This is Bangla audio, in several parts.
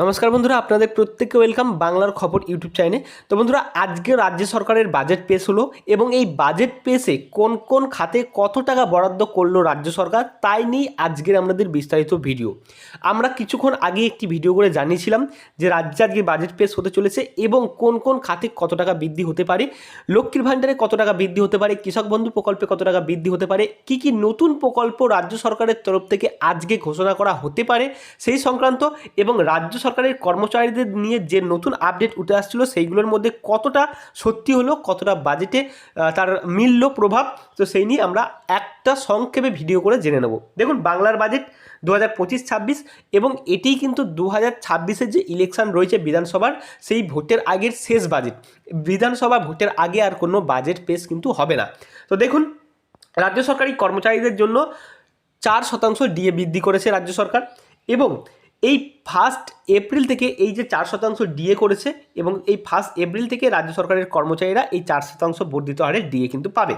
নমস্কার বন্ধুরা, আপনাদের প্রত্যেককে ওয়েলকাম বাংলার খবর ইউটিউব চ্যানেলে তো বন্ধুরা, আজকে রাজ্য সরকারের বাজেট পেশ হলো এবং এই বাজেট পেশে কোন কোন খাতে কত টাকা বরাদ্দ করল রাজ্য সরকার তাই নিয়ে আজকের আমাদের বিস্তারিত ভিডিও আমরা কিছুক্ষণ আগে একটি ভিডিও করে জানিয়েছিলাম যে রাজ্যে আজকে বাজেট পেশ হতে চলেছে এবং কোন কোন খাতে কত টাকা বৃদ্ধি হতে পারে, লক্ষ্মীর ভাণ্ডারে কত টাকা বৃদ্ধি হতে পারে, কৃষক বন্ধু প্রকল্পে কত টাকা বৃদ্ধি হতে পারে, কি কি নতুন প্রকল্প রাজ্য সরকারের তরফ থেকে আজকে ঘোষণা করা হতে পারে সেই সংক্রান্ত এবং রাজ্য সরকারের কর্মচারীদের নিয়ে যে নতুন আপডেট উঠে আসছিল, সেইগুলোর মধ্যে কতটা সত্যি হলো, কতটা বাজেটে তার মিলল প্রভাব, তো সেই নিয়ে আমরা একটা সংক্ষেপে ভিডিও করে জেনে নেব। দেখুন, বাংলার বাজেট দু হাজার পঁচিশ ছাব্বিশ এবং এটিই কিন্তু দু হাজার ছাব্বিশের যে ইলেকশন রয়েছে বিধানসভার, সেই ভোটের আগের শেষ বাজেট বিধানসভা ভোটের আগে আর কোনো বাজেট পেশ কিন্তু হবে না। তো দেখুন, রাজ্য সরকারি কর্মচারীদের জন্য চার শতাংশ ডিএ বৃদ্ধি করেছে রাজ্য সরকার এবং এই ফার্স্ট এপ্রিল থেকে এই যে চার শতাংশ ডিএ করেছে এবং এই ফার্স্ট এপ্রিল থেকে রাজ্য সরকারের কর্মচারীরা এই চার শতাংশ বর্ধিত হারে ডিএ কিন্তু পাবে।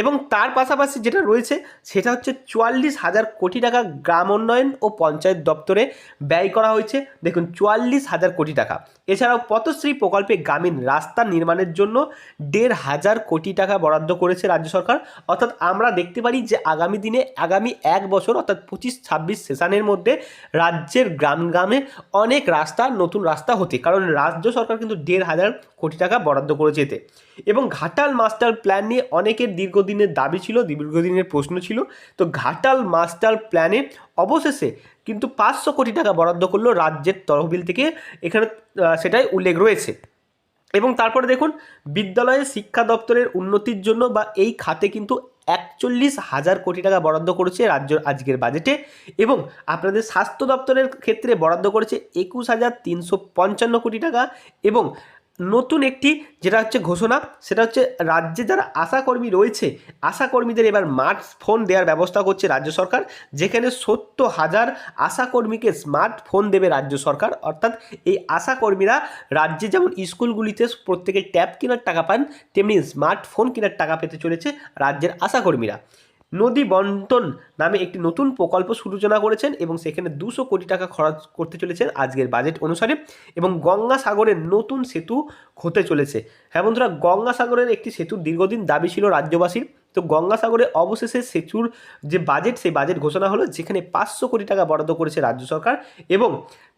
এবং তার পাশাপাশি যেটা রয়েছে, সেটা হচ্ছে চুয়াল্লিশ হাজার কোটি টাকা গ্রাম উন্নয়ন ও পঞ্চায়েত দপ্তরে ব্যয় করা হয়েছে। দেখুন, চুয়াল্লিশ হাজার কোটি টাকা। এছাড়াও পথশ্রী প্রকল্পে গ্রামীণ রাস্তা নির্মাণের জন্য দেড় হাজার কোটি টাকা বরাদ্দ করেছে রাজ্য সরকার। অর্থাৎ আমরা দেখতে পারি যে আগামী দিনে, আগামী এক বছর, অর্থাৎ পঁচিশ ছাব্বিশ সেশনের মধ্যে রাজ্যের গ্রাম গ্রামে রাস্তা নতুন রাস্তা হতে, কারণ রাজ্য সরকার কিন্তু দেড় হাজার কোটি টাকা বরাদ্দ করেছে এতে। এবং ঘাটাল মাস্টার প্ল্যান নিয়ে অনেকের দীর্ঘদিনের দাবি ছিল দীর্ঘদিনের প্রশ্ন ছিল। তো ঘাটাল মাস্টার প্ল্যানে অবশেষে কিন্তু পাঁচশো কোটি টাকা বরাদ্দ করল রাজ্যের তহবিল থেকে। এখানে সেটাই উল্লেখ রয়েছে। এবং তারপরে দেখুন বিদ্যালয়ে শিক্ষা দপ্তরের উন্নতির জন্য বা এই খাতে কিন্তু একচল্লিশ হাজার কোটি টাকা বরাদ্দ করেছে রাজ্য আজকের বাজেটে এবং আপনাদের স্বাস্থ্য দপ্তরের ক্ষেত্রে বরাদ্দ করেছে একুশ হাজার তিনশো পঞ্চান্ন কোটি টাকা এবং নতুন একটি যেটা হচ্ছে ঘোষণা, সেটা হচ্ছে রাজ্যে যারা আশাকর্মী রয়েছে, আশাকর্মীদের এবার স্মার্টফোন দেওয়ার ব্যবস্থা করছে রাজ্য সরকার, যেখানে সত্তর হাজার আশাকর্মীকে স্মার্টফোন দেবে রাজ্য সরকার। অর্থাৎ এই আশাকর্মীরা রাজ্যে যেমন স্কুলগুলিতে প্রত্যেকে ট্যাব কেনার টাকা পান, তেমনি স্মার্টফোন কেনার টাকা পেতে চলেছে রাজ্যের আশাকর্মীরা। নদী বন্টন নামে একটি নতুন প্রকল্প সূচনা করেছেন এবং সেখানে দুশো কোটি টাকা খরচ করতে চলেছেন আজকের বাজেট অনুসারে এবং গঙ্গা সাগরের নতুন সেতু হতে চলেছে। হ্যাঁ বন্ধুরা গঙ্গাসাগরের একটি সেতু দীর্ঘদিন দাবি ছিল রাজ্যবাসীর। তো গঙ্গাসাগরে অবশেষে সেচুর যে বাজেট, সেই বাজেট ঘোষণা হলো যেখানে পাঁচশো কোটি টাকা বরাদ্দ করেছে রাজ্য সরকার এবং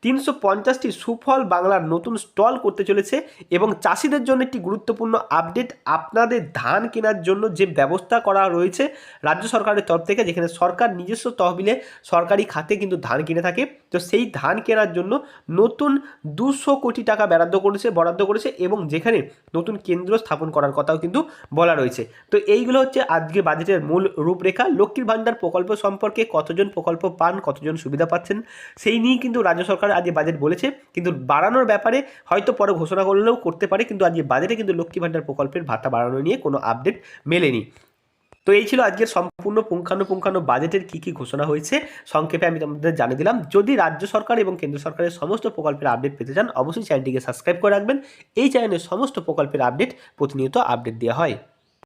তিনশো পঞ্চাশটি সুফল বাংলার নতুন স্টল করতে চলেছে এবং চাষিদের জন্য একটি গুরুত্বপূর্ণ আপডেট, আপনাদের ধান কেনার জন্য যে ব্যবস্থা করা রয়েছে রাজ্য সরকারের তরফ থেকে, যেখানে সরকার নিজস্ব তহবিলে সরকারি খাতে কিন্তু ধান কিনে থাকে। তো সেই ধান কেনার জন্য নতুন দুশো কোটি টাকা বরাদ্দ করেছে বরাদ্দ করেছে এবং যেখানে নতুন কেন্দ্র স্থাপন করার কথাও কিন্তু বলা রয়েছে। তো এইগুলো হচ্ছে আজকে বাজেটের মূল রূপরেখা। লক্ষ্মীর ভাণ্ডার প্রকল্প সম্পর্কে কতজন প্রকল্প পান, কতজন সুবিধা পাচ্ছেন, সেই নিয়ে কিন্তু রাজ্য সরকার আজকে বাজেট বলেছে। কিন্তু বাড়ানোর ব্যাপারে হয়তো পরে ঘোষণা করলেও করতে পারে, কিন্তু আজকে বাজেটে কিন্তু লক্ষ্মী ভাণ্ডার প্রকল্পের ভাতা বাড়ানো নিয়ে কোনো আপডেট মেলেনি। তো এই ছিল আজকের সম্পূর্ণ পুঙ্খানুপুঙ্খানু বাজেটের কি কি ঘোষণা হয়েছে। সংক্ষেপে আমি তোমাদের জানিয়ে দিলাম, যদি রাজ্য সরকার এবং কেন্দ্র সরকারের সমস্ত প্রকল্পের আপডেট পেতে চান, অবশ্যই চ্যানেলটিকে সাবস্ক্রাইব করে রাখবেন। এই চ্যানেলের সমস্ত প্রকল্পের আপডেট প্রতিনিয়ত আপডেট দেওয়া হয়।